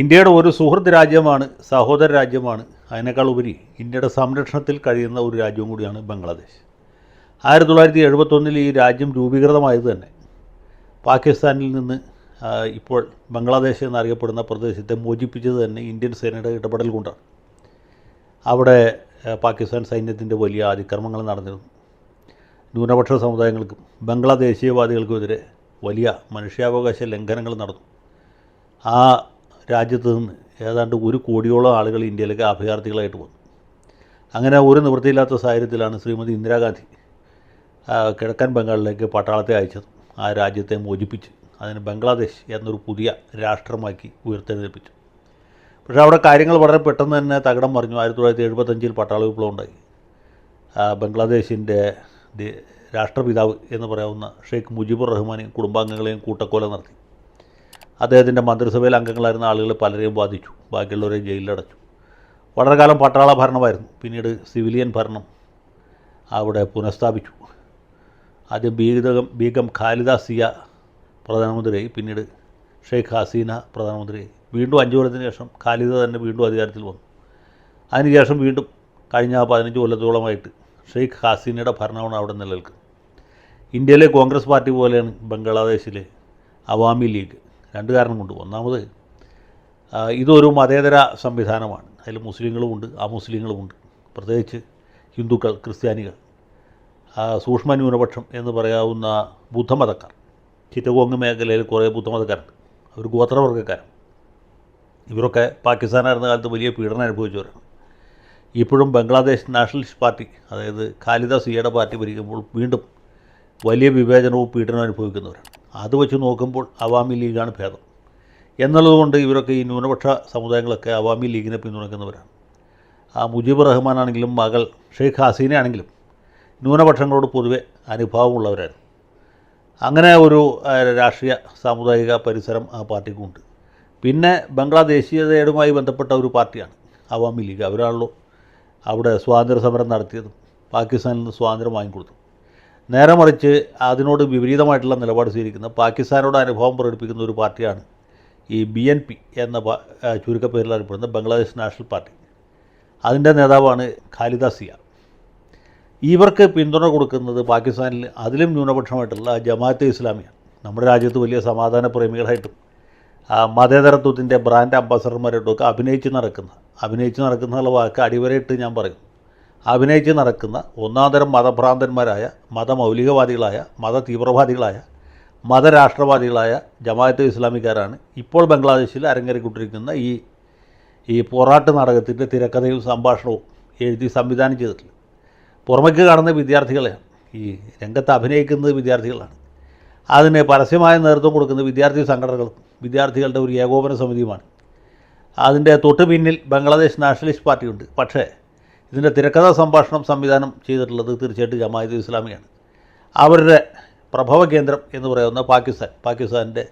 ഇന്ത്യയുടെ ഒരു സുഹൃത്ത് രാജ്യമാണ് സഹോദര രാജ്യമാണ്. അതിനേക്കാൾ ഉപരി ഇന്ത്യയുടെ സംരക്ഷണത്തിൽ കഴിയുന്ന ഒരു രാജ്യവും കൂടിയാണ് ബംഗ്ലാദേശ്. ആയിരത്തി തൊള്ളായിരത്തി എഴുപത്തൊന്നിൽ ഈ രാജ്യം രൂപീകൃതമായത് തന്നെ. പാകിസ്ഥാനിൽ നിന്ന് ഇപ്പോൾ ബംഗ്ലാദേശ് എന്നറിയപ്പെടുന്ന പ്രദേശത്തെ മോചിപ്പിച്ചത് തന്നെ ഇന്ത്യൻ സേനയുടെ ഇടപെടൽ കൊണ്ടാണ്. അവിടെ പാകിസ്ഥാൻ സൈന്യത്തിന്റെ വലിയ അതിക്രമങ്ങൾ നടന്നിരുന്നു. ന്യൂനപക്ഷ സമുദായങ്ങൾക്കും ബംഗ്ലാദേശീയവാദികൾക്കുമെതിരെ വലിയ മനുഷ്യാവകാശ ലംഘനങ്ങൾ നടന്നു. ആ രാജ്യത്ത് നിന്ന് ഏതാണ്ട് ഒരു കോടിയോളം ആളുകൾ ഇന്ത്യയിലേക്ക് അഭയാർത്ഥികളായിട്ട് വന്നു. അങ്ങനെ ഒരു നിവൃത്തിയില്ലാത്ത സാഹചര്യത്തിലാണ് ശ്രീമതി ഇന്ദിരാഗാന്ധി കിഴക്കൻ ബംഗാളിലേക്ക് പട്ടാളത്തെ അയച്ചത്. ആ രാജ്യത്തെ മോചിപ്പിച്ച് അതിന് ബംഗ്ലാദേശ് എന്നൊരു പുതിയ രാഷ്ട്രമാക്കി ഉയർത്തെഴുന്നേൽപ്പിച്ചു. പക്ഷേ അവിടെ കാര്യങ്ങൾ വളരെ പെട്ടെന്ന് തന്നെ തകിടം മറിഞ്ഞു. ആയിരത്തി തൊള്ളായിരത്തി എഴുപത്തഞ്ചിൽ പട്ടാള വിപ്ലവം ഉണ്ടായി ബംഗ്ലാദേശിന്റെ രാഷ്ട്രപിതാവ് എന്ന് പറയാവുന്ന ഷെയ്ഖ് മുജിബുർ റഹ്മാനെയും കുടുംബാംഗങ്ങളെയും കൂട്ടക്കൊല നടത്തി. അദ്ദേഹത്തിന്റെ മന്ത്രിസഭയിൽ അംഗങ്ങളായിരുന്ന ആളുകൾ പലരെയും ബാധിച്ചു. ബാക്കിയുള്ളവരെ ജയിലിലടച്ചു. വളരെ കാലം പട്ടാള ഭരണമായിരുന്നു. പിന്നീട് സിവിലിയൻ ഭരണം അവിടെ പുനഃസ്ഥാപിച്ചു. ആദ്യം ബീഗം ബീഗം ഖാലിദാസിയ പ്രധാനമന്ത്രിയായി. പിന്നീട് ഷെയ്ഖ് ഹസീന പ്രധാനമന്ത്രിയായി. വീണ്ടും അഞ്ച് കൊല്ലത്തിന് ശേഷം ഖാലിദ തന്നെ വീണ്ടും അധികാരത്തിൽ വന്നു. അതിനുശേഷം വീണ്ടും കഴിഞ്ഞ പതിനഞ്ച് കൊല്ലത്തോളമായിട്ട് ഷെയ്ഖ് ഹസീനയുടെ ഭരണമാണ് അവിടെ നിലനിൽക്കുന്നത്. ഇന്ത്യയിലെ കോൺഗ്രസ് പാർട്ടി പോലെയാണ് ബംഗ്ലാദേശിലെ അവാമി ലീഗ്. രണ്ട് കാരണം കൊണ്ട്. ഒന്നാമത് ഇതൊരു മതേതര സംവിധാനമാണ്. അതിൽ മുസ്ലിങ്ങളുമുണ്ട് അമുസ്ലിങ്ങളുമുണ്ട് പ്രത്യേകിച്ച് ഹിന്ദുക്കൾ ക്രിസ്ത്യാനികൾ. സൂക്ഷ്മ ന്യൂനപക്ഷം എന്ന് പറയാവുന്ന ബുദ്ധമതക്കാർ. ചിറ്റഗോങ് മേഖലയിൽ കുറേ ബുദ്ധമതക്കാരുണ്ട്. അവർ ഗോത്രവർഗക്കാരാണ് ഇവരൊക്കെ പാകിസ്ഥാനായിരുന്ന കാലത്ത് വലിയ പീഡനം അനുഭവിച്ചവരാണ്. ഇപ്പോഴും ബംഗ്ലാദേശ് നാഷണലിസ്റ്റ് പാർട്ടി അതായത് ഖാലിദ സിയയുടെ പാർട്ടി ഭരിക്കുമ്പോൾ വീണ്ടും വലിയ വിവേചനവും പീഡനവും അനുഭവിക്കുന്നവരാണ്. അത് വെച്ച് നോക്കുമ്പോൾ അവാമി ലീഗാണ് ഭേദം. എന്നുള്ളതുകൊണ്ട് ഇവരൊക്കെ ഈ ന്യൂനപക്ഷ സമുദായങ്ങളൊക്കെ അവാമി ലീഗിനെ പിന്തുണയ്ക്കുന്നവരാണ്. ആ മുജീബ് റഹ്മാൻ ആണെങ്കിലും മകൾ ഷെയ്ഖ് ഹസീന ആണെങ്കിലും ന്യൂനപക്ഷങ്ങളോട് പൊതുവെ അനുഭാവമുള്ളവരായിരുന്നു അങ്ങനെ ഒരു രാഷ്ട്രീയ സാമുദായിക പരിസരം ആ പാർട്ടിക്കുണ്ട്. പിന്നെ ബംഗ്ലാദേശീയതയുമായി ബന്ധപ്പെട്ട ഒരു പാർട്ടിയാണ് അവാമി ലീഗ്. അവരാണല്ലോ അവിടെ സ്വാതന്ത്ര്യ സമരം നടത്തിയതും പാകിസ്ഥാനിൽ നിന്ന് സ്വാതന്ത്ര്യം വാങ്ങിക്കൊടുത്തു നേരെ മറിച്ച് അതിനോട് വിപരീതമായിട്ടുള്ള നിലപാട് സ്വീകരിക്കുന്ന പാകിസ്ഥാനോട് അനുഭവം പ്രകടിപ്പിക്കുന്ന ഒരു പാർട്ടിയാണ് ഈ ബി എൻ പി എന്ന ചുരുക്കപ്പേരിൽ അറിയപ്പെടുന്ന ബംഗ്ലാദേശ് നാഷണൽ പാർട്ടി. അതിന്റെ നേതാവാണ് ഖാലിദ സിയ. ഇവർക്ക് പിന്തുണ കൊടുക്കുന്നത് പാകിസ്ഥാനിൽ അതിലും ന്യൂനപക്ഷമായിട്ടുള്ള ജമാഅത്തെ ഇസ്ലാമിയാണ് നമ്മുടെ രാജ്യത്ത് വലിയ സമാധാന പ്രേമികളായിട്ടും മതേതരത്വത്തിന്റെ ബ്രാൻഡ് അംബാസഡർമാരായിട്ടൊക്കെ അഭിനയിച്ച് നടക്കുന്ന അഭിനയിച്ച് നടക്കുന്ന എന്നുള്ള വാക്ക് അടിവരയിട്ട് ഞാൻ പറയും. അഭിനയിച്ച് നടക്കുന്ന ഒന്നാന്തരം മതഭ്രാന്തന്മാരായ മതമൗലികവാദികളായ മത തീവ്രവാദികളായ മതരാഷ്ട്രവാദികളായ ജമാഅത്ത് ഇസ്ലാമിക്കാരാണ് ഇപ്പോൾ ബംഗ്ലാദേശിൽ അരങ്ങേറിക്കൊണ്ടിരിക്കുന്ന ഈ ഈ പോറാട്ട് നാടകത്തിന്റെ തിരക്കഥയും സംഭാഷണവും എഴുതി സംവിധാനം ചെയ്തിട്ടുള്ളത്. പുറമേക്ക് കാണുന്ന വിദ്യാർത്ഥികളെയാണ്. ഈ രംഗത്ത് അഭിനയിക്കുന്നത് വിദ്യാർത്ഥികളാണ്. അതിന് പരസ്യമായ നേതൃത്വം കൊടുക്കുന്ന വിദ്യാർത്ഥി സംഘടനകളും വിദ്യാർത്ഥികളുടെ ഒരു ഏകോപന സമിതിയുമാണ്. അതിന്റെ തൊട്ടുപിന്നിൽ ബംഗ്ലാദേശ് നാഷണലിസ്റ്റ് പാർട്ടിയുണ്ട്. പക്ഷേ ഇതിന്റെ തിരക്കഥാ സംഭാഷണം സംവിധാനം ചെയ്തിട്ടുള്ളത് തീർച്ചയായിട്ടും ജമാഅത്ത് ഇസ്ലാമിയാണ്. അവരുടെ പ്രഭവ കേന്ദ്രം എന്ന് പറയുന്ന പാകിസ്ഥാൻ പാകിസ്ഥാന്റെ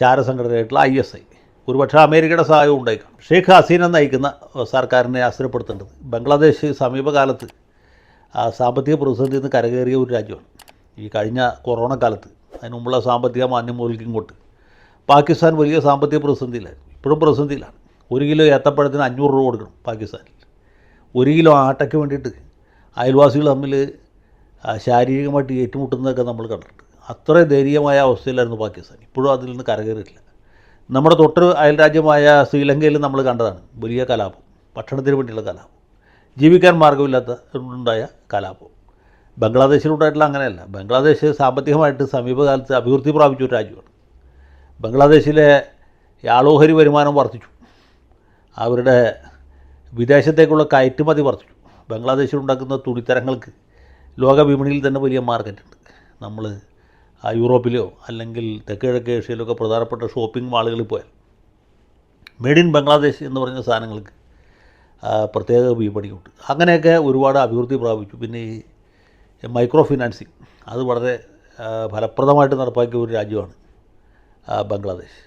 ചാരസംഘടനയായിട്ടുള്ള ഐ എസ് ഐ. ഒരുപക്ഷെ അമേരിക്കയുടെ സഹായവും ഉണ്ടായിക്കാം ഷെയ്ഖ് ഹസീന നയിക്കുന്ന സർക്കാരിനെ ആശ്രയപ്പെടുത്തേണ്ടത് ബംഗ്ലാദേശ് സമീപകാലത്ത് സാമ്പത്തിക പ്രതിസന്ധിയിൽ നിന്ന് കരകയറിയ ഒരു രാജ്യമാണ്. ഈ കഴിഞ്ഞ കൊറോണ കാലത്ത് അതിന് മുമ്പുള്ള സാമ്പത്തിക മാന്യം മുതൽക്ക് ഇങ്ങോട്ട്. പാകിസ്ഥാൻ വലിയ സാമ്പത്തിക പ്രതിസന്ധിയിലായിരുന്നു. ഇപ്പോഴും പ്രതിസന്ധിയിലാണ്. ഒരു കിലോ ഏത്തപ്പഴത്തിന് അഞ്ഞൂറ് രൂപ കൊടുക്കണം പാകിസ്ഥാനിൽ. ഒരു കിലോ ആട്ടയ്ക്ക് വേണ്ടിയിട്ട് അയൽവാസികൾ തമ്മിൽ ശാരീരികമായിട്ട് ഏറ്റുമുട്ടുന്നതൊക്കെ നമ്മൾ കണ്ടിട്ടുണ്ട്. അത്ര ദയനീയമായ അവസ്ഥയിലായിരുന്നു പാകിസ്ഥാൻ. ഇപ്പോഴും അതിൽ നിന്ന് കരകയറിയിട്ടില്ല. നമ്മുടെ തൊട്ട് അയൽരാജ്യമായ ശ്രീലങ്കയിൽ നമ്മൾ കണ്ടതാണ്. വലിയ കലാപം. ഭക്ഷണത്തിന് വേണ്ടിയുള്ള കലാപം. ജീവിക്കാൻ മാർഗമില്ലാത്ത ഉണ്ടായ കലാപം. ബംഗ്ലാദേശിലുണ്ടായിട്ടുള്ള അങ്ങനെയല്ല. ബംഗ്ലാദേശ് സാമ്പത്തികമായിട്ട് സമീപകാലത്ത് അഭിവൃദ്ധി പ്രാപിച്ച ഒരു രാജ്യമാണ്. ബംഗ്ലാദേശിലെ യാളോഹരി വരുമാനം വർദ്ധിച്ചു. അവരുടെ വിദേശത്തേക്കുള്ള കയറ്റുമതി വർദ്ധിച്ചു ബംഗ്ലാദേശിൽ ഉണ്ടാക്കുന്ന തുണിത്തരങ്ങൾക്ക് ലോക വിപണിയിൽ തന്നെ വലിയ മാർക്കറ്റുണ്ട് നമ്മൾ യൂറോപ്പിലോ അല്ലെങ്കിൽ തെക്ക് കിഴക്ക് ഏഷ്യയിലൊക്കെ പ്രധാനപ്പെട്ട ഷോപ്പിംഗ് മാളുകളിൽ പോയാൽ മെയ്ഡ് ഇൻ ബംഗ്ലാദേശ് എന്ന് പറഞ്ഞ സാധനങ്ങൾക്ക് പ്രത്യേക വിപണിയുണ്ട്. അങ്ങനെയൊക്കെ ഒരുപാട് അഭിവൃദ്ധി പ്രാപിച്ചു. പിന്നെ ഈ മൈക്രോ ഫിനാൻസിങ് അത് വളരെ ഫലപ്രദമായിട്ട് നടപ്പാക്കിയ ഒരു രാജ്യമാണ് ബംഗ്ലാദേശ്.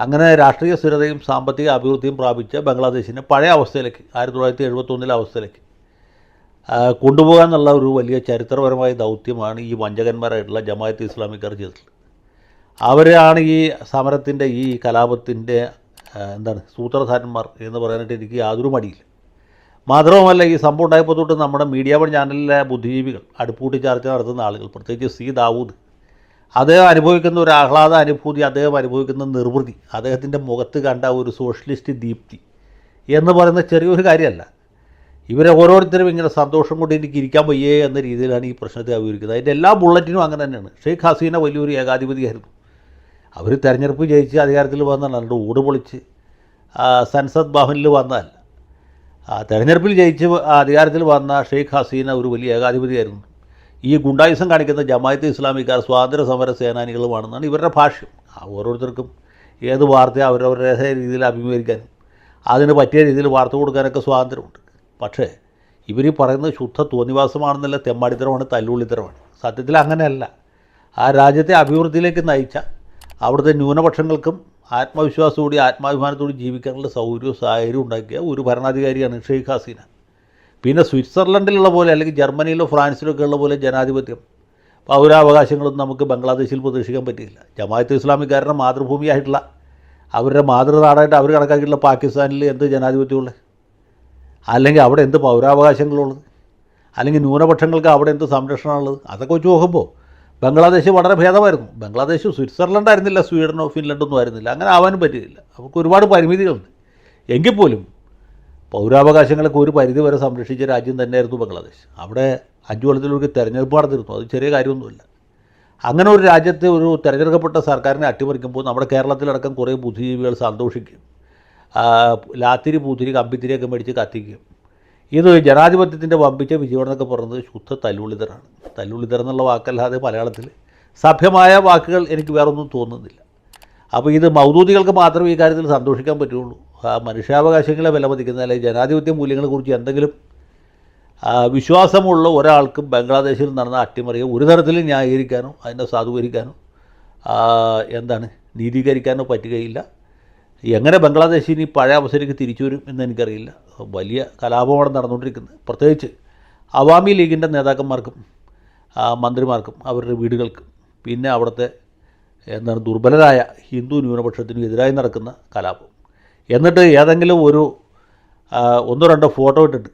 അങ്ങനെ രാഷ്ട്രീയ സ്ഥിരതയും സാമ്പത്തിക അഭിവൃദ്ധിയും പ്രാപിച്ച ബംഗ്ലാദേശിനെ പഴയ അവസ്ഥയിലേക്ക് ആയിരത്തി തൊള്ളായിരത്തി എഴുപത്തൊന്നിലെ അവസ്ഥയിലേക്ക് കൊണ്ടുപോകുക എന്നുള്ള ഒരു വലിയ ചരിത്രപരമായ ദൗത്യമാണ് ഈ വഞ്ചകന്മാരായിട്ടുള്ള ജമായത്ത് ഇസ്ലാമിക്കാർ ചെയ്തിട്ടുള്ളത്. അവരാണ് ഈ സമരത്തിന്റെ ഈ കലാപത്തിന്റെ എന്താണ് സൂത്രധാരന്മാർ എന്ന് പറയാനായിട്ട് എനിക്ക് യാതൊരു മടിയില്ല. മാത്രവുമല്ല ഈ സംഭവം ഉണ്ടായപ്പോൾ തൊട്ട് നമ്മുടെ മീഡിയ ചാനലിലെ ബുദ്ധിജീവികൾ അടുപ്പൂട്ടി ചർച്ച നടത്തുന്ന ആളുകൾ പ്രത്യേകിച്ച് സി ദാവൂദ് അദ്ദേഹം അനുഭവിക്കുന്ന ഒരു ആഹ്ലാദ അനുഭൂതി അദ്ദേഹം അനുഭവിക്കുന്ന നിർവൃതി അദ്ദേഹത്തിന്റെ മുഖത്ത് കണ്ട ഒരു സോഷ്യലിസ്റ്റ് ദീപ്തി എന്ന് പറയുന്ന ചെറിയൊരു കാര്യമല്ല. ഇവരെ ഓരോരുത്തരും ഇങ്ങനെ സന്തോഷം കൊണ്ട് എനിക്ക് ഇരിക്കാൻ വയ്യേ എന്ന രീതിയിലാണ് ഈ പ്രശ്നത്തെ അഭിമുഖിക്കുന്നത് അതിന്റെ എല്ലാ ബുള്ളറ്റിനും അങ്ങനെ തന്നെയാണ്. ഷെയ്ഖ് ഹസീന വലിയൊരു ഏകാധിപതിയായിരുന്നു. അവർ തെരഞ്ഞെടുപ്പ് ജയിച്ച് അധികാരത്തിൽ വന്നാൽ അല്ലാണ്ട് ഊട് പൊളിച്ച് സൻസദ് ഭവനിൽ വന്നാൽ തെരഞ്ഞെടുപ്പിൽ ജയിച്ച് അധികാരത്തിൽ വന്ന ഷെയ്ഖ് ഹസീന ഒരു വലിയ ഏകാധിപതിയായിരുന്നു. ഈ ഗുണ്ടായുസം കാണിക്കുന്ന ജമായത്ത് ഇസ്ലാമിക്കാർ സ്വാതന്ത്ര്യ സമര സേനാനികളുമാണെന്നാണ് ഇവരുടെ ഭാഷ്യം. ഓരോരുത്തർക്കും ഏത് വാർത്ത അവരവരുടേതായ രീതിയിൽ അഭിമുഖീകരിക്കാനും അതിന് പറ്റിയ രീതിയിൽ വാർത്ത കൊടുക്കാനൊക്കെ സ്വാതന്ത്ര്യമുണ്ട്. പക്ഷേ ഇവർ പറയുന്നത് ശുദ്ധ തോന്നിവാസമാണെന്നല്ല തെമ്മാടിത്തരമാണ് തല്ലുള്ളിത്തരമാണ് സത്യത്തിൽ അങ്ങനെയല്ല. ആ രാജ്യത്തെ അഭിവൃദ്ധിയിലേക്ക് നയിച്ച അവിടുത്തെ ന്യൂനപക്ഷങ്ങൾക്കും ആത്മവിശ്വാസത്തോടെ ആത്മാഭിമാനത്തോടെ ജീവിക്കാനുള്ള സൗകര്യവും സാഹചര്യവും ഉണ്ടാക്കിയ ഒരു ഭരണാധികാരിയാണ് ഷെയ്ഖ് ഹസീന. പിന്നെ സ്വിറ്റ്സർലൻഡിലുള്ള പോലെ അല്ലെങ്കിൽ ജർമ്മനിയിലോ ഫ്രാൻസിലോ ഒക്കെ ഉള്ള പോലെ ജനാധിപത്യം. പൗരാവകാശങ്ങളൊന്നും നമുക്ക് ബംഗ്ലാദേശിൽ പ്രതീക്ഷിക്കാൻ പറ്റില്ല ജമാഅത്ത് ഇസ്ലാമിക്കാരുടെ മാതൃഭൂമിയായിട്ടുള്ള അവരുടെ മാതൃനാടായിട്ട് അവർ കണക്കാക്കിയിട്ടുള്ള പാകിസ്ഥാനിൽ എന്ത് ജനാധിപത്യമുള്ളത് അല്ലെങ്കിൽ അവിടെ എന്ത് പൗരാവകാശങ്ങളുള്ളത്? അല്ലെങ്കിൽ ന്യൂനപക്ഷങ്ങൾക്ക് അവിടെ എന്ത് സംരക്ഷണമുള്ളത് അതൊക്കെ വെച്ച് നോക്കുമ്പോൾ ബംഗ്ലാദേശ് വളരെ ഭേദമായിരുന്നു. ബംഗ്ലാദേശ് സ്വിറ്റ്സർലൻഡ് ആയിരുന്നില്ല സ്വീഡനോ ഫിൻലൻഡൊന്നും ആയിരുന്നില്ല. അങ്ങനെ ആവാനും പറ്റിയില്ല. അവർക്ക് ഒരുപാട് പരിമിതികളുണ്ട്. എങ്കിൽ പോലും പൗരാവകാശങ്ങളൊക്കെ ഒരു പരിധി വരെ സംരക്ഷിച്ച രാജ്യം തന്നെയായിരുന്നു ബംഗ്ലാദേശ്. അവിടെ അഞ്ചു കൊല്ലത്തിലൊരു തെരഞ്ഞെടുപ്പ് നടന്നിരുന്നു. അത് ചെറിയ കാര്യമൊന്നുമില്ല. അങ്ങനെ ഒരു രാജ്യത്തെ ഒരു തിരഞ്ഞെടുക്കപ്പെട്ട സർക്കാരിനെ അട്ടിമറിക്കുമ്പോൾ നമ്മുടെ കേരളത്തിലടക്കം കുറേ ബുദ്ധിജീവികൾ സന്തോഷിക്കും. ലാത്തിരി പൂത്തിരി കമ്പിത്തിരിയൊക്കെ മേടിച്ച് കത്തിക്കും. ഇത് ജനാധിപത്യത്തിന്റെ വമ്പിച്ച വിജയം എന്നൊക്കെ പറയുന്നത് ശുദ്ധ തല്ലുള്ളിതറാണ് തല്ലുള്ളിതർ എന്നുള്ള വാക്കല്ലാതെ മലയാളത്തിൽ സഭ്യമായ വാക്കുകൾ എനിക്ക് വേറൊന്നും തോന്നുന്നില്ല. അപ്പോൾ ഇത് മൗദൂദികൾക്ക് മാത്രമേ ഈ കാര്യത്തിൽ സന്തോഷിക്കാൻ പറ്റുള്ളൂ. ആ മനുഷ്യാവകാശങ്ങളെ വിലമതിക്കുന്ന അല്ലെങ്കിൽ ജനാധിപത്യ മൂല്യങ്ങളെക്കുറിച്ച് എന്തെങ്കിലും വിശ്വാസമുള്ള ഒരാൾക്കും ബംഗ്ലാദേശിൽ നടന്ന അട്ടിമറിയെ ഒരു തരത്തിലും ന്യായീകരിക്കാനോ അതിനെ സാധൂകരിക്കാനോ എന്താണ് നീതീകരിക്കാനോ പറ്റുകയില്ല. എങ്ങനെ ബംഗ്ലാദേശ് ഇനി പഴയ അവസരക്ക് തിരിച്ചു വരും എന്ന് എനിക്കറിയില്ല. വലിയ കലാപമാണ് നടന്നുകൊണ്ടിരിക്കുന്നത് പ്രത്യേകിച്ച് അവാമി ലീഗിന്റെ നേതാക്കന്മാർക്കും മന്ത്രിമാർക്കും അവരുടെ വീടുകൾക്കും പിന്നെ അവിടുത്തെ എന്താണ് ദുർബലരായ ഹിന്ദു ന്യൂനപക്ഷത്തിനും എതിരായി നടക്കുന്ന കലാപം. എന്നിട്ട് ഏതെങ്കിലും ഒരു ഒന്നോ രണ്ടോ ഫോട്ടോ ഇട്ടിട്ട്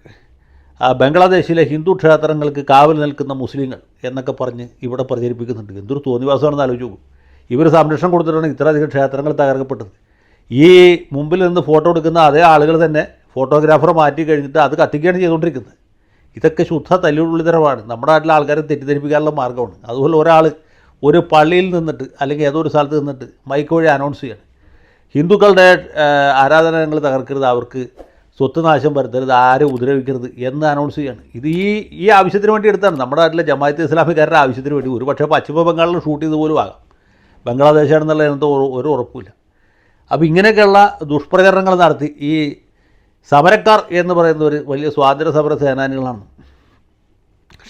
ബംഗ്ലാദേശിലെ ഹിന്ദു ക്ഷേത്രങ്ങൾക്ക് കാവൽ നിൽക്കുന്ന മുസ്ലിങ്ങൾ എന്നൊക്കെ പറഞ്ഞ് ഇവിടെ പ്രചരിപ്പിക്കുന്നുണ്ട്. എന്തൊരു തോന്നിവാസമാണെന്ന് ആലോചിച്ചു ഇവർ സംരക്ഷണം കൊടുത്തിട്ടാണ് ഇത്രയധികം ക്ഷേത്രങ്ങൾ തകർക്കപ്പെട്ടത്. ഈ മുമ്പിൽ നിന്ന് ഫോട്ടോ എടുക്കുന്ന അതേ ആളുകൾ തന്നെ ഫോട്ടോഗ്രാഫർ മാറ്റി കഴിഞ്ഞിട്ട് അത് കത്തിക്കുകയാണ് ചെയ്തുകൊണ്ടിരിക്കുന്നത്. ഇതൊക്കെ ശുദ്ധ തല്ലുള്ളിതരമാണ് നമ്മുടെ നാട്ടിലെ ആൾക്കാരെ തെറ്റിദ്ധരിപ്പിക്കാനുള്ള മാർഗമാണ്. അതുപോലെ ഒരാൾ ഒരു പള്ളിയിൽ നിന്നിട്ട് അല്ലെങ്കിൽ ഏതോ ഒരു സ്ഥലത്ത് നിന്നിട്ട് മൈക്ക് വഴി അനൗൺസ് ചെയ്യണം. ഹിന്ദുക്കളുടെ ആരാധനങ്ങൾ തകർക്കരുത് അവർക്ക് സ്വത്ത് നാശം വരുത്തരുത് ആരും ഉപദ്രവിക്കരുത് എന്ന് അനൗൺസ് ചെയ്യാണ്. ഇത് ഈ ഈ ആവശ്യത്തിന് വേണ്ടി എടുത്താണ്. നമ്മുടെ നാട്ടിലെ ജമാഅത്ത് ഇസ്ലാമിക്കാരുടെ ആവശ്യത്തിന് വേണ്ടി. ഒരു പക്ഷേ പശ്ചിമ ബംഗാളിൽ ഷൂട്ട് ചെയ്ത് പോലും ആകാം. ബംഗ്ലാദേശാണെന്നുള്ള എന്തോ ഒരു- ഉറപ്പില്ല അപ്പോൾ ഇങ്ങനെയൊക്കെയുള്ള ദുഷ്പ്രചരണങ്ങൾ നടത്തി ഈ സമരക്കാർ എന്ന് പറയുന്ന ഒരു വലിയ സ്വാതന്ത്ര്യ സമര സേനാനികളാണ്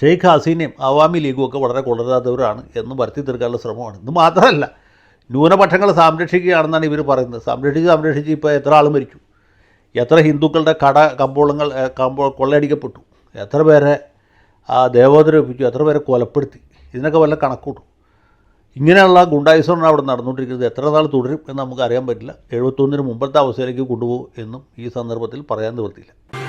ഷെയ്ഖ് ഹസീനയും അവാമി ലീഗും ഒക്കെ വളരെ കൊള്ളരുതാത്തവരാണ് എന്ന് വരുത്തി തീർക്കാനുള്ള ശ്രമമാണ്. ഇത് മാത്രമല്ല ന്യൂനപക്ഷങ്ങളെ സംരക്ഷിക്കുകയാണെന്നാണ് ഇവർ പറയുന്നത്. സംരക്ഷിച്ച് സംരക്ഷിച്ച് ഇപ്പോൾ എത്ര ആൾ മരിച്ചു? എത്ര ഹിന്ദുക്കളുടെ കട കമ്പോളങ്ങൾ കമ്പോ കൊള്ളയടിക്കപ്പെട്ടു? എത്ര പേരെ ആ ദേവോദരപ്പിച്ചു എത്ര പേരെ കൊലപ്പെടുത്തി? ഇതിനൊക്കെ വല്ല കണക്കൂട്ടും? ഇങ്ങനെയുള്ള ഗുണ്ടായുസമാണ് അവിടെ നടന്നുകൊണ്ടിരിക്കുന്നത്. എത്ര നാൾ തുടരും എന്ന് നമുക്ക് അറിയാൻ പറ്റില്ല. എഴുപത്തൊന്നിന് മുമ്പത്തെ അവസ്ഥയിലേക്ക് കൊണ്ടുപോകും എന്നും ഈ സന്ദർഭത്തിൽ പറയാൻ നിവൃത്തിയില്ല.